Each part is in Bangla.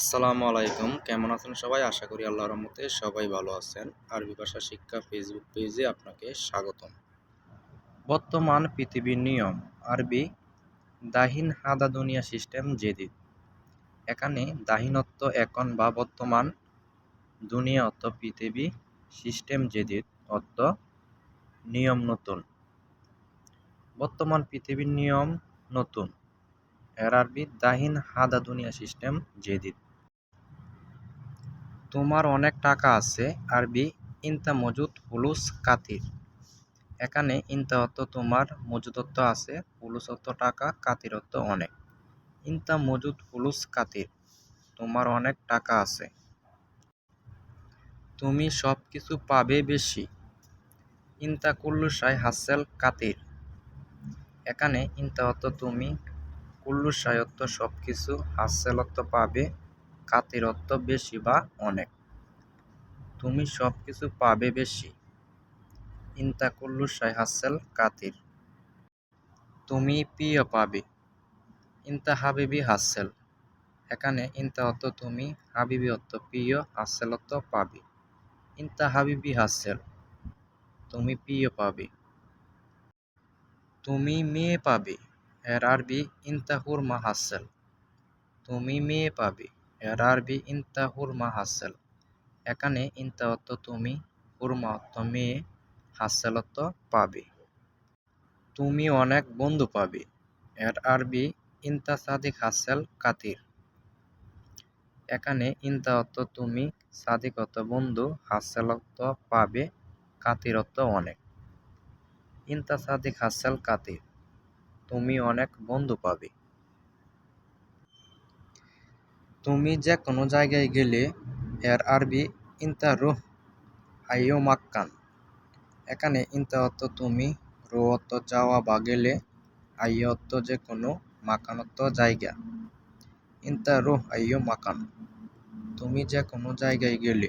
আসসালামু আলাইকুম। কেমন আছেন সবাই? আশা করি আল্লাহর রহমতে সবাই ভালো আছেন। আরবি ভাষা শিক্ষা ফেসবুক পেজে আপনাকে স্বাগতম। বর্তমান পৃথিবীর নিয়ম, আরবি, দাহিন হাদা দুনিয়া সিস্টেম জেদিদ। এখানে দাহিনত্ব এখন বা বর্তমান দুনিয়া অর্থ পৃথিবী সিস্টেম জেদিদ অর্থ নিয়ম নতুন। বর্তমান পৃথিবীর নিয়ম নতুন। এর আরবি, দাহিন হাদা দুনিয়া সিস্টেম জেদিদ। তোমার অনেক টাকা আছে, আরবি ইনতা মজুদ হুলুস কাতির। এখানে ইনতা অর্থ তোমার মজুদত্ব আছে হুলুস অর্থ টাকা, কাতির অর্থ অনেক। ইনতা মজুদ হুলুস কাতির, তোমার অনেক টাকা আছে। তুমি সব কিছু পাবে বেশি। ইনতা কুল্লু সাই হাসেল কাতির। এখানে ইনতা অর্থ তুমি কুল্লু অর্থ সব কিছু অর্থ পাবে। কাতির অর্থ বেশি বা অনেক। তুমি সব কিছু পাবে বেশি। ইনতা কুল্লু সাই হাসেল কাতির। তুমি প্রিয় পাবে। ইনতা হাবিবি হাসেল। এখানে ইনতা অর্থ তুমি, হাবিবি অর্থ প্রিয়, হাসেল অর্থ পাবে। ইনতা হাবিবি হাসেল। তুমি প্রিয় পাবে। তুমি মেয়ে পাবে। এর আরবি ইনতা হুরমা হাসেল। তুমি মেয়ে পাবে। এর আরবি ইনতা হুরমা হাসেল। এখানে ইনতা অর্থ তুমি, হুরমা অর্থ মেয়ে, হাসেল অর্থ পাবে। তুমি অনেক বন্ধু পাবে। এর আরবি ইনতা সাদিক হাসেল কাতির। এখানে ইনতা অর্থ তুমি, সাদিক বন্ধু, হাসেল পাবে, কাতির অনেক। ইনতা সাদিক হাসেল কাতির। তুমি অনেক বন্ধু পাবে। তুমি যে কোনো জায়গায় গেলে এর আরবি ইনতা রুহ আইও মাক্কান। এখানে ইনতা অর্থ তুমি রো অর্থ যাওয়া বা গেলে আইয় অর্থ যে কোনো মাকান অর্থ জায়গা। ইনতা রুহ আইও মাকান তুমি যে কোনো জায়গায় গেলে।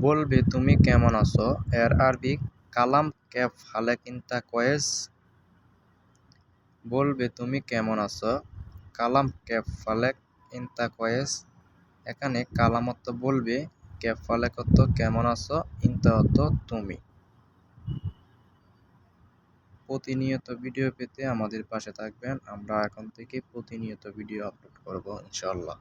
বলবে তুমি কেমন আছো? এর আরবি কালাম ক্যাফ হালেক কিন্তা কয়েস। বলবে তুমি কেমন আছো? কালাম ক্যাফালেক ফালেক ইনতা কয়েস এখানে কালাম অর্থ বলবে ক্যাপ ফালেক অর্থ কেমন আছো? ইনতা অর্থ তুমি। প্রতিনিয়ত ভিডিও পেতে আমাদের পাশে থাকবেন। আমরা এখন থেকে প্রতিনিয়ত ভিডিও আপলোড করব ইনশাল্লাহ